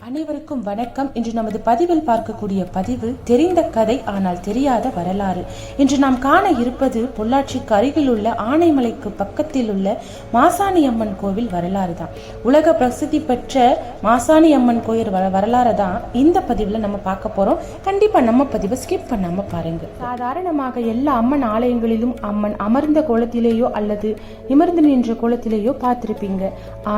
அனைவருக்கும் வணக்கம். இன்று நமது பதிவில் பார்க்கக்கூடிய பதிவு தெரிந்த கதை ஆனால் தெரியாத வரலாறு. இன்று நாம் காண இருப்பது பொள்ளாச்சிக்கு அருகில் உள்ள ஆனைமலைக்கு பக்கத்தில் உள்ள மாசாணி அம்மன் கோவில் வரலாறு தான். உலக பிரசித்தி பெற்ற மாசாணி அம்மன் கோயில் வர வரலாறு தான் இந்த பதிவில் நம்ம பார்க்க போறோம். கண்டிப்பா நம்ம பதிவை ஸ்கிப் பண்ணாம பாருங்க. சாதாரணமாக எல்லா அம்மன் ஆலயங்களிலும் அம்மன் அமர்ந்த கோலத்திலேயோ அல்லது நிமிர்ந்து நின்ற கோலத்திலேயோ பார்த்திருப்பீங்க.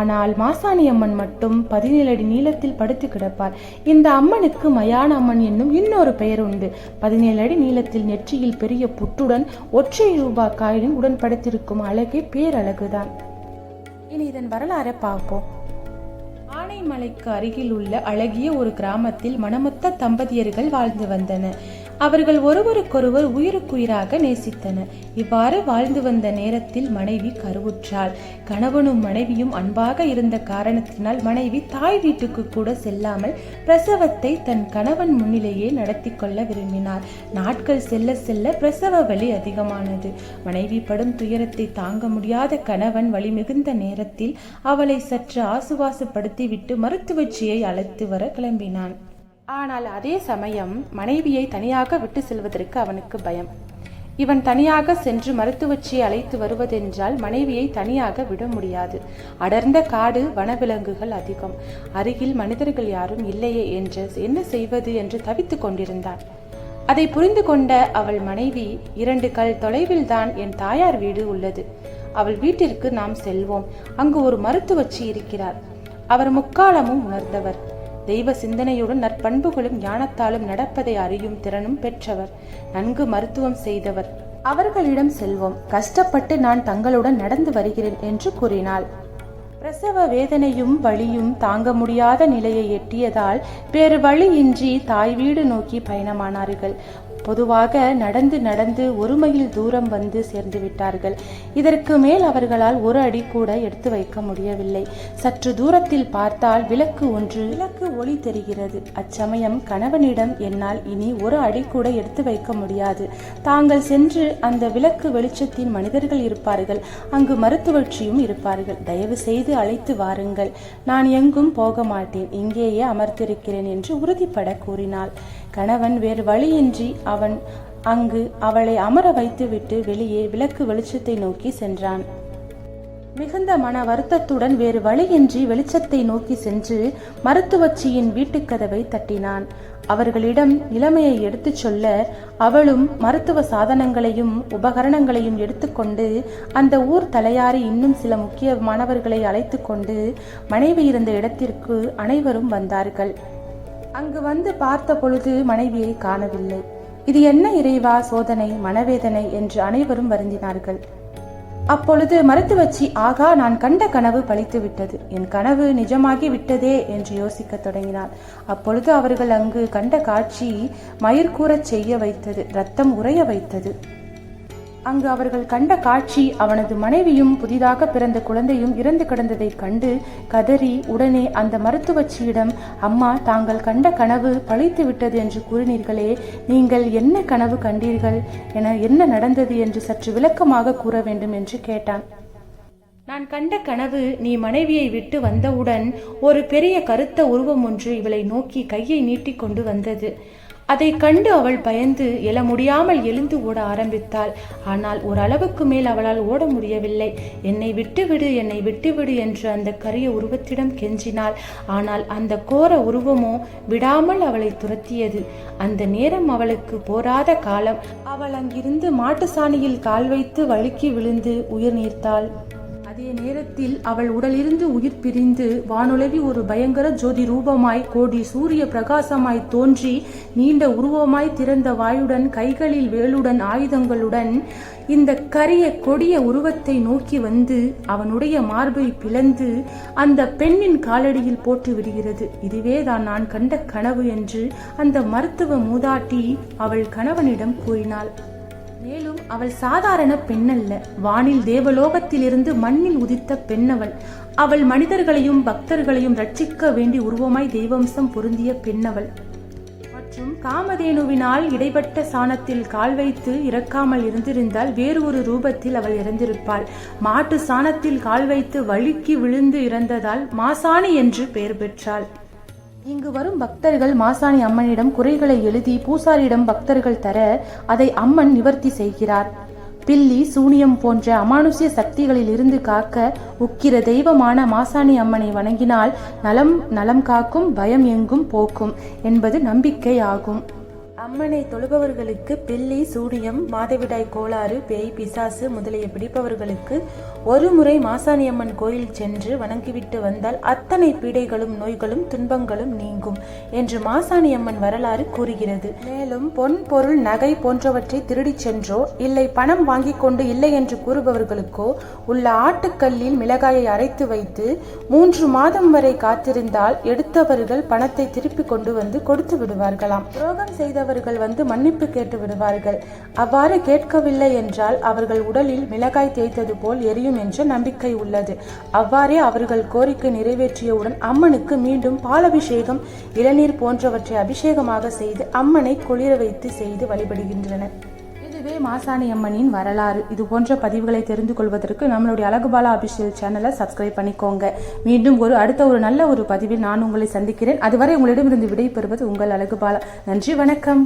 ஆனால் மாசாணி அம்மன் மட்டும் பதினேழு அடி நீளத்தில் படுத்து கிடப்பார் இந்த அம்மனுக்கு மயான அம்மன் என்னும் இன்னொரு பெயர் உண்டு. பதினேழு அடி நீளத்தில் நெற்றியில் பெரிய புட்டுடன் ஒற்றை ரூபா காயினும் உடன் படுத்திருக்கும் அழகே பேரழகுதான். இனி இதன் வரலாறை பார்ப்போம். ஆனைமலைக்கு அருகில் உள்ள அழகிய ஒரு கிராமத்தில் மணமொத்த தம்பதியர்கள் வாழ்ந்து வந்தனர். அவர்கள் ஒருவருக்கொருவர் உயிருக்குயிராக நேசித்தனர் இவ்வாறு வாழ்ந்து வந்த நேரத்தில் மனைவி கருவுற்றாள். கணவனும் மனைவியும் அன்பாக இருந்த காரணத்தினால் மனைவி தாய் வீட்டுக்கு கூட செல்லாமல் பிரசவத்தை தன் கணவன் முன்னிலேயே நடத்தி கொள்ள விரும்பினார். நாட்கள் செல்ல செல்ல பிரசவ வலி அதிகமானது. மனைவி படும் துயரத்தை தாங்க முடியாத கணவன் வலி மிகுந்த நேரத்தில் அவளை சற்று ஆசுவாசப்படுத்திவிட்டு மருத்துவச்சியை அழைத்து வர கிளம்பினான். ஆனால் அதே சமயம் மனைவியை தனியாக விட்டு செல்வதற்கு அவனுக்கு பயம். இவன் தனியாக சென்று மருத்துவச்சியை அழைத்து வருவதென்றால் மனைவியை தனியாக விட முடியாது. அடர்ந்த காடு வனவிலங்குகள் அதிகம். அருகில் மனிதர்கள் யாரும் இல்லையே என்று என்ன செய்வது என்று தவித்துக் கொண்டிருந்தான். அதை புரிந்து கொண்ட அவள் மனைவி இரண்டு கல் தொலைவில் தான் என் தாயார் வீடு உள்ளது. அவள் வீட்டிற்கு நாம் செல்வோம். அங்கு ஒரு மருத்துவச்சி இருக்கிறார். அவர் முக்காலமும் உணர்ந்தவர். தெய்வ சிந்தனையுடன் நற்பண்புகளும் ஞானத்தாலும் நடப்பதை அறியும் திறனும் பெற்றவர். நன்கு மருத்துவம் செய்தவர். அவர்களிடம் செல்வோம். கஷ்டப்பட்டு நான் தங்களுடன் நடந்து வருகிறேன் என்று கூறினாள். பிரசவ வேதனையும் வழியும் தாங்க முடியாத நிலையை எட்டியதால் வேறு வழியின்றி தாய் வீடு நோக்கி பயணமானார்கள். பொதுவாக நடந்து நடந்து ஒரு மைல் தூரம் வந்து சேர்ந்து விட்டார்கள். இதற்கு மேல் அவர்களால் ஒரு அடி கூட எடுத்து வைக்க முடியவில்லை. சற்று தூரத்தில் பார்த்தால் விளக்கு ஒன்று விளக்கு ஒளி தெரிகிறது. அச்சமயம் கணவனிடம் என்னால் இனி ஒரு அடி கூட எடுத்து வைக்க முடியாது. தாங்கள் சென்று அந்த விளக்கு வெளிச்சத்தின் மனிதர்கள் இருப்பார்கள். அங்கு மருத்துவச்சியும் இருப்பார்கள். தயவு செய்து அழைத்து வாருங்கள். நான் எங்கும் போக மாட்டேன். இங்கேயே அமர்த்திருக்கிறேன் என்று உறுதிப்பட கூறினாள். கணவன் வேறு வழியின்றி அவன் அங்கு அவளை அமர வைத்துவிட்டு வெளியே விளக்கு வெளிச்சத்தை நோக்கி சென்றான். மிகுந்த மன வருத்தத்துடன் வேறு வழியின்றி வெளிச்சத்தை நோக்கி சென்று மருத்துவச்சியின் வீட்டுக்கதவை தட்டினான். அவர்களிடம் நிலைமையை எடுத்துச் சொல்ல அவளும் மருத்துவ சாதனங்களையும் உபகரணங்களையும் எடுத்துக்கொண்டு அந்த ஊர் தலையாரி இன்னும் சில முக்கியமானவர்களை அழைத்து கொண்டு மனைவி இருந்த இடத்திற்கு அனைவரும் வந்தார்கள். அங்கு வந்து பார்த்த பொழுது மனைவியை காணவில்லை. இது என்ன இறைவா சோதனை மனவேதனை என்று அனைவரும் வருந்தினார்கள். அப்பொழுது மருத்துவச்சி ஆகா நான் கண்ட கனவு பழித்து விட்டது என் கனவு நிஜமாகி விட்டதே என்று யோசிக்கத் தொடங்கினார். அப்பொழுது அவர்கள் அங்கு கண்ட காட்சி மயிர்கூறச் செய்ய வைத்தது ரத்தம் உறைய வைத்தது. அங்கு அவர்கள் கண்ட காட்சி அவனது மனைவியும் புதிதாக பிறந்த குழந்தையும் இறந்து கிடந்ததைக் கண்டு கதறி உடனே அந்த மருத்துவச்சியிடம் அம்மா தாங்கள் கண்ட கனவு பழித்து விட்டது என்று கூறினீர்களே நீங்கள் என்ன கனவு கண்டீர்கள்? என என்ன நடந்தது என்று சற்று விளக்கமாக கூற வேண்டும் என்று கேட்டான். நான் கண்ட கனவு நீ மனைவியை விட்டு வந்தவுடன் ஒரு பெரிய கருத்த உருவம் ஒன்று இவளை நோக்கி கையை நீட்டிக்கொண்டு வந்தது. அதை கண்டு அவள் பயந்து எழ முடியாமல் எழுந்து ஓட ஆரம்பித்தாள். ஆனால் ஓரளவுக்கு மேல் அவளால் ஓட முடியவில்லை. என்னை விட்டுவிடு என்னை விட்டுவிடு என்று அந்த கரிய உருவத்திடம் கெஞ்சினாள். ஆனால் அந்த கோர உருவமோ விடாமல் அவளை துரத்தியது. அந்த நேரம் அவளுக்கு போராத காலம். அவள் அங்கிருந்து மாட்டு சாணியில் கால் வைத்து வழுக்கி விழுந்து உயிர் நீர்த்தாள். அதே நேரத்தில் அவள் உடலிருந்து உயிர் பிரிந்து வானுலவி ஒரு பயங்கர ஜோதி ரூபமாய் கோடி சூரிய பிரகாசமாய் தோன்றி நீண்ட உருவமாய் திறந்த வாயுடன் கைகளில் வேலுடன் ஆயுதங்களுடன் இந்த கரிய கொடிய உருவத்தை நோக்கி வந்து அவனுடைய மார்பை பிளந்து அந்த பெண்ணின் காலடியில் போட்டு விடுகிறது. இதுவே தான் நான் கண்ட கனவு என்று அந்த மருத்துவ மூதாட்டி அவள் கணவனிடம் கூறினாள். மேலும் அவள் சாதாரண பெண்ணல்ல. வானில் தேவலோகத்திலிருந்து மண்ணில் உதித்த பெண்ணவள். அவள் மனிதர்களையும் பக்தர்களையும் ரட்சிக்க வேண்டி உருவமாய் தெய்வம்சம் பொருந்திய பெண்ணவள். மற்றும் காமதேனுவினால் இடைப்பட்ட சாணத்தில் கால் வைத்து இறக்காமல் இருந்திருந்தால் வேறு ஒரு ரூபத்தில் அவள் இறந்திருப்பாள். மாட்டு சாணத்தில் கால் வைத்து வழுக்கி விழுந்து இறந்ததால் மாசாணி என்று பெயர் பெற்றாள். இங்கு வரும் பக்தர்கள் மாசாணி அம்மனிடம் குறைகளை எழுதி பூசாரியிடம் பக்தர்கள் தர அதை அம்மன் நிவர்த்தி செய்கிறார். பில்லி சூனியம் போன்ற அமானுஷ்ய சக்திகளில் இருந்து காக்க உக்கிர தெய்வமான மாசாணி அம்மனை வணங்கினால் நலம் நலம் காக்கும் பயம் எங்கும் போக்கும் என்பது நம்பிக்கை ஆகும். அம்மனை தொழுபவர்களுக்கு பில்லி சூனியம் மாதவிடாய் கோளாறு பேய் பிசாசு முதலிய பிடிப்பவர்களுக்கு ஒரு முறை மாசாணியம்மன் கோயில் சென்று வணங்கிவிட்டு வந்தால் அத்தனை பீடைகளும் நோய்களும் துன்பங்களும் நீங்கும் என்று மாசாணியம்மன் வரலாறு கூறுகிறது. மேலும் பொன் பொருள் நகை போன்றவற்றை திருடிச் சென்றோ இல்லை பணம் வாங்கி கொண்டு இல்லை என்று கூறுபவர்களுக்கோ உள்ள ஆட்டுக்கல்லில் மிளகாயை அரைத்து வைத்து மூன்று மாதம் வரை காத்திருந்தால் எடுத்தவர்கள் பணத்தை திருப்பி கொண்டு வந்து கொடுத்து விடுவார்களாம். துரோகம் செய்தவர் செய்தவர்கள் வந்து மன்னிப்பு கேட்டு விடுவார்கள். அவ்வாறு கேட்கவில்லை என்றால் அவர்கள் உடலில் மிளகாய் தேய்த்தது போல் எரியும் என்ற நம்பிக்கை உள்ளது. அவ்வாறே அவர்கள் கோரிக்கை நிறைவேற்றியவுடன் அம்மனுக்கு மீண்டும் பாலபிஷேகம் இளநீர் போன்றவற்றை அபிஷேகமாக செய்து அம்மனை குளிர வைத்து செய்து வழிபடுகின்றனர். இதுவே மாசாணி அம்மனின் வரலாறு. இது போன்ற பதிவுகளை தெரிந்து கொள்வதற்கு நம்மளுடைய அழகுபாலா அபிஷியல் சேனலை சப்ஸ்கிரைப் பண்ணிக்கோங்க. மீண்டும் ஒரு அடுத்த ஒரு நல்ல ஒரு பதிவில் நான் உங்களை சந்திக்கிறேன். அதுவரை உங்களிடமிருந்து விடைபெறுவது உங்கள் அழகுபாலா. நன்றி வணக்கம்.